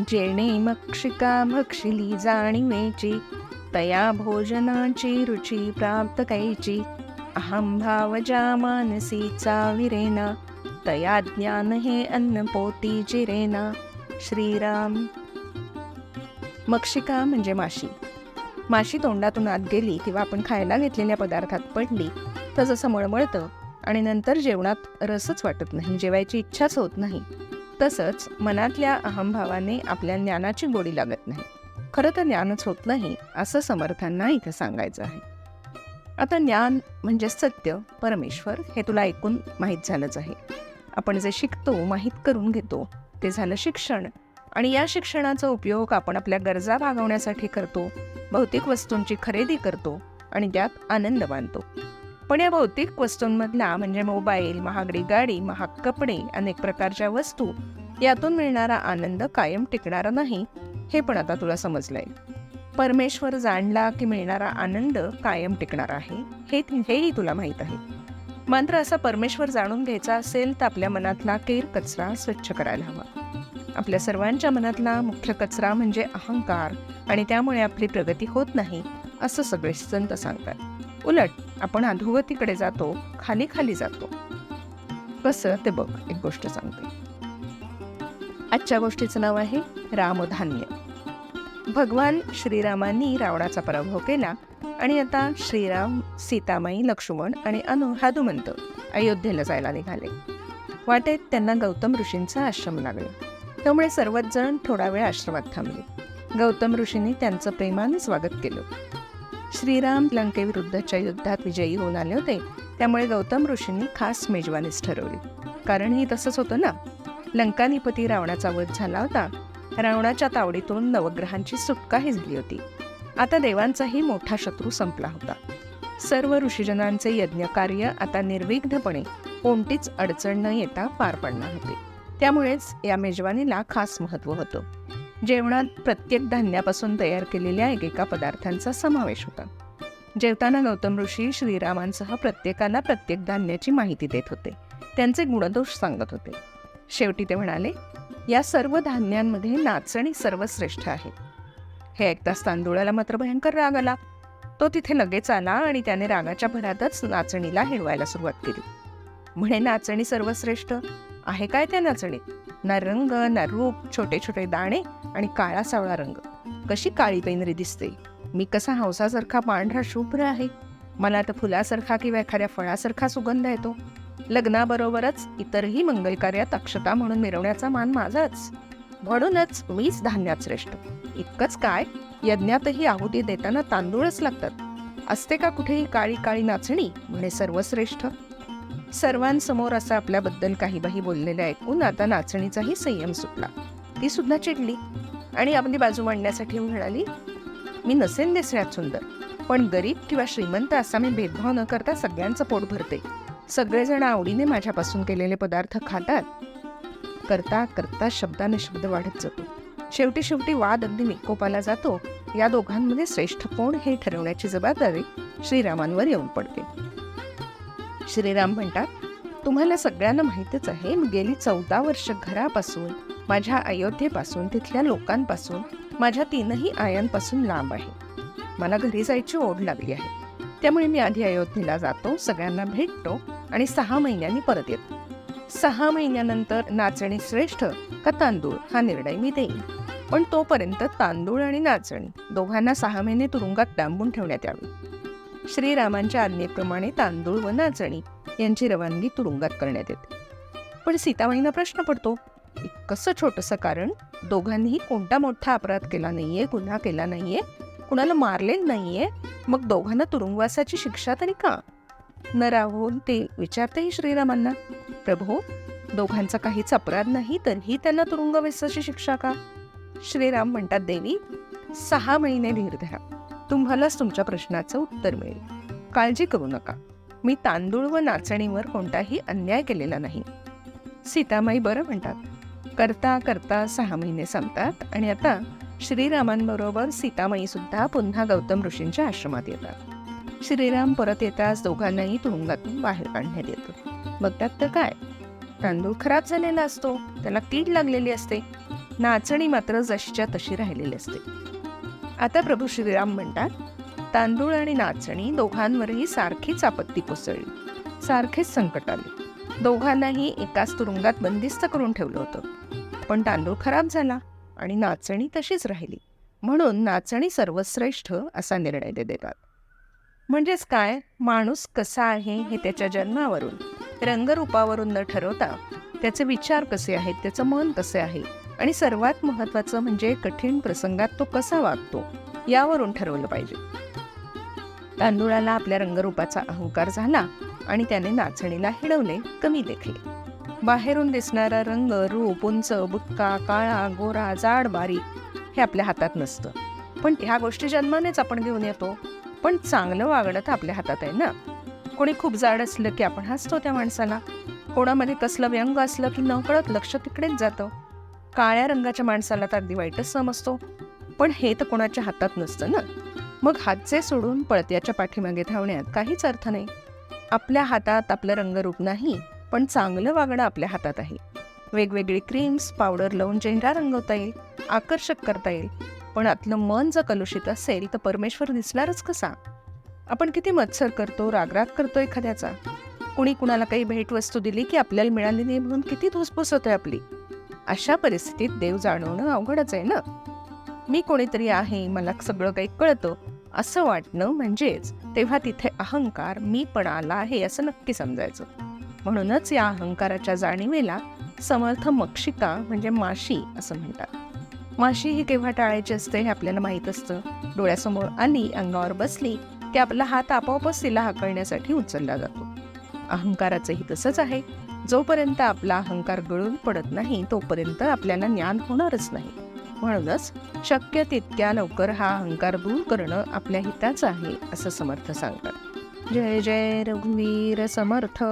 जेणे मक्षिका भक्षिली जाणीवेची तया भोजनाची रुची प्राप्त कैची। अहम भावजा मानसीचा विरेना तया ज्ञान हे अन्न पोती जिरेना श्रीराम। मक्षिका म्हणजे माशी। माशी तोंडातून आत गेली किंवा आपण खायला घेतलेल्या पदार्थात पडली तर जसं मळमळतं आणि नंतर जेवणात रसच वाटत नाही जेवायची इच्छाच होत नाही। तसंच मनातल्या अहमभावाने आपल्या ज्ञानाची गोडी लागत नाही. खरं तर ज्ञानच होत नाही असं समर्थांना इथं सांगायचं आहे. आता ज्ञान म्हणजे सत्य परमेश्वर हे तुला ऐकून माहीत झालंच आहे. आपण जे शिकतो माहीत करून घेतो ते झालं शिक्षण. आणि या शिक्षणाचा उपयोग आपण आपल्या गरजा भागवण्यासाठी करतो भौतिक वस्तूंची खरेदी करतो आणि त्यात आनंद मानतो. पण या भौतिक वस्तूंमधला म्हणजे मोबाईल महागडी गाडी महाग कपडे अनेक प्रकारच्या वस्तू यातून मिळणारा आनंद कायम टिकणारा नाही हे पण आता तुला समजलंय. परमेश्वर जाणला की मिळणारा आनंद कायम टिकणार आहे हे हेही तुला माहीत आहे. मात्र असा परमेश्वर जाणून घ्यायचा असेल तर आपल्या मनातला केर कचरा स्वच्छ करायला हवा. आपल्या सर्वांच्या मनातला मुख्य कचरा म्हणजे अहंकार आणि त्यामुळे आपली प्रगती होत नाही असं सगळे संत सांगतात. उलट आपण अधोगतीकडे जातो खाली खाली जातो. कसं ते बघ एक गोष्ट सांगते. आजच्या गोष्टीचं नाव आहे रामधान्य. भगवान श्रीरामांनी रावणाचा पराभव केला आणि आता श्रीराम सीतामाई लक्ष्मण आणि अनु हादुमंत अयोध्येला जायला निघाले. वाटेत त्यांना गौतम ऋषींचा आश्रम लागला. त्यामुळे सर्वच जण थोडा वेळ आश्रमात थांबले. गौतम ऋषींनी त्यांचं प्रेमाने स्वागत केलं. श्रीराम लंकेविरुद्धच्या युद्धात विजयी होऊन आले होते. त्यामुळे गौतम ऋषींनी खास मेजवानीच ठरवली. कारण ही तसंच होतं ना? लंकानिपती रावणाचा वध झाला होता. रावणाच्या तावडीतून नवग्रहांची सुटका हिजली होती. आता देवांचाही मोठा शत्रू संपला होता. सर्व ऋषीजनांचे यज्ञकार्य आता निर्विघ्नपणे कोणतीच अडचण न येता पार पडणार होते. त्यामुळेच या मेजवानीला खास महत्त्व होतं. जेवणात प्रत्येक धान्यापासून तयार केलेल्या एकेका पदार्थांचा समावेश होता. जेवताना गौतम ऋषी श्रीरामांसह प्रत्येकाला प्रत्येक धान्याची माहिती देत होते. त्यांचे गुणदोष सांगत होते. शेवटी ते म्हणाले या सर्व धान्यांमध्ये नाचणी सर्वश्रेष्ठ आहे. हे ऐकताच तांदुळाला मात्र भयंकर राग आला. तो तिथे लगेच आला आणि त्याने रागाच्या भरातच नाचणीला हिरवायला सुरुवात केली. म्हणे नाचणी सर्वश्रेष्ठ आहे काय त्या नाचणीत? ना रंग ना रूप छोटे छोटे दाणे आणि काळा सावळा रंग. कशी काळी पैनरी दिसते? मी कसा हंसासारखा पांढरा शुभ्र आहे. मला तर फुलासारखा किंवा एखाद्या फळासारखा सुगंध येतो. लग्नाबरोबरच इतरही मंगलकार्यात अक्षता म्हणून मिरवण्याचा मान माझाच. म्हणूनच मीच धान्यात श्रेष्ठ. इतकंच काय? यज्ञातही आहुती देताना तांदूळच लागतात. असते का कुठेही काळी काळी नाचणी? म्हणे सर्वश्रेष्ठ. सर्वांसमोर असं आपल्याबद्दल काही बाही बोललेलं ऐकून आता नाचणीचाही संयम सुटला. ती सुद्धा चिडली. आणि आपली बाजू मांडण्यासाठी म्हणाली मी नसेन दिसण्यात सुंदर पण गरीब किंवा श्रीमंत असा मी भेदभाव न करता सगळ्यांचं पोट भरते. सगळेजण आवडीने माझ्यापासून केलेले पदार्थ खातात. करता करता शब्दाने शब्द वाढत जातो. शेवटी शेवटी वाद अगदी निकोपाला जातो. या दोघांमध्ये श्रेष्ठ कोण हे ठरवण्याची जबाबदारी श्रीरामांवर येऊन पडते. श्रीराम म्हणतात तुम्हाला सगळ्यांना माहीतच आहे मी गेली चौदा वर्ष घरापासून माझ्या अयोध्येपासून तिथल्या लोकांपासून माझ्या तीनही आयांपासून लांब आहे. मला घरी जायची ओढ लागली आहे. त्यामुळे मी आधी अयोध्येला जातो सगळ्यांना भेटतो आणि सहा महिन्यांनी परत येतो. सहा महिन्यानंतर नाचणी श्रेष्ठ का तांदूळ हा निर्णय मी देईन. पण तोपर्यंत तांदूळ आणि नाचणी दोघांना सहा महिने तुरुंगात डांबून ठेवण्यात यावी. श्रीरामांच्या आज्ञेप्रमाणे तांदूळ व नाचणी यांची रवानगी तुरुंगात करण्यात येते. पण सीताबाईंना प्रश्न पडतो कसं छोटंसं कारण? दोघांनीही कोणता मोठा अपराध केला नाहीये गुन्हा केला नाहीये? कुणाला मारले नाहीये? मग दोघांना तुरुंगवासाची शिक्षा तरी का? न राहून ते विचारतेही श्रीरामांना प्रभू दोघांचा काहीच अपराध नाही तरीही त्यांना तुरुंगवासाची शिक्षा का? श्रीराम म्हणतात देवी सहा महिने धीर धरा. तुम्हालाच तुमच्या प्रश्नाचं उत्तर मिळेल. काळजी करू नका. मी तांदूळ व नाचणीवर कोणताही अन्याय केलेला नाही. सीतामाई बरं म्हणतात. करता करता सहा महिने संपतात आणि आता श्रीरामांबरोबर सीतामाई सुद्धा पुन्हा गौतम ऋषींच्या आश्रमात येतात. श्रीराम परत येताच दोघांनाही तुरुंगातून बाहेर काढण्यात येतं. बघतात तर काय? तांदूळ खराब झालेला असतो. त्याला कीड लागलेली असते. नाचणी मात्र जशीच्या तशी राहिलेली असते. आता प्रभू श्रीराम म्हणतात तांदूळ आणि नाचणी दोघांवरही सारखीच आपत्ती कोसळली. सारखेच संकट आले. दोघांनाही एकाच तुरुंगात बंदिस्त करून ठेवलं होतं. पण तांदूळ खराब झाला आणि नाचणी तशीच राहिली. म्हणून नाचणी सर्वश्रेष्ठ असा निर्णय ते देतात. म्हणजेच काय? माणूस कसा आहे हे त्याच्या जन्मावरून? रंगरूपावरून न ठरवता त्याचे विचार कसे आहेत? त्याचं मन कसे आहे? आणि सर्वात महत्त्वाचं म्हणजे कठीण प्रसंगात तो कसा वागतो यावरून ठरवलं पाहिजे. तांदुळाला आपल्या रंगरूपाचा अहंकार झाला आणि त्याने नाचणीला हिडवले कमी देखले. बाहेरून दिसणारा रंग रूप उंच बुक्का काळा गोरा जाड बारीक हे आपल्या हातात नसतं. पण ह्या गोष्टी जन्मानेच आपण घेऊन येतो. पण चांगलं वागणं तर आपल्या हातात आहे ना? कोणी खूप जाड असलं की आपण हसतो त्या माणसाला. कोणामध्ये कसलं व्यंग असलं की नकळत लक्ष तिकडेच जातं. काळ्या रंगाच्या माणसाला तर अगदी वाईटच समजतो पण हे तर कोणाच्या हातात नसतं ना. मग हातचे सोडून पळत्याच्या पाठीमागे धावण्यात काहीच अर्थ नाही. आपल्या हातात आपलं रंगरूप नाही पण चांगलं वागणं आपल्या हातात आहे. वेगवेगळी क्रीम्स पावडर लावून चेहरा रंगवता येईल आकर्षक करता येईल. पण आतलं मन जर कलुषित असेल तर परमेश्वर दिसणारच कसा? आपण किती मत्सर करतो रागराग करतो एखाद्याचा? कुणी कुणाला काही भेटवस्तू दिली की आपल्याला मिळाली नाही म्हणून किती धुसफूस होते आपली? अशा परिस्थितीत देव जाणवणं अवघडच आहे ना? मी कोणीतरी आहे मला सगळं काही कळतं. असं वाटणं म्हणजेच तेव्हा तिथे अहंकार मी पण आला आहे असं नक्की समजायचं. म्हणूनच या अहंकाराच्या जाणीवेला समर्थ मक्षिका म्हणजे माशी असं म्हणतात. माशी ही केव्हा टाळायची असते हे आपल्याला माहीत असतं. डोळ्यासमोर आली अंगावर बसली की आपला हात आपोआपच तिला हाकळण्यासाठी उचलला जातो. अहंकाराचंही तसंच आहे. जोपर्यंत आपला अहंकार गळून पडत नाही तोपर्यंत आपल्याला ज्ञान होणारच नाही. म्हणूनच शक्य तितक्या लवकर हा अहंकार दूर करणं आपल्या हिताचं आहे असं समर्थ सांगतात. जय जय रघुवीर समर्थ.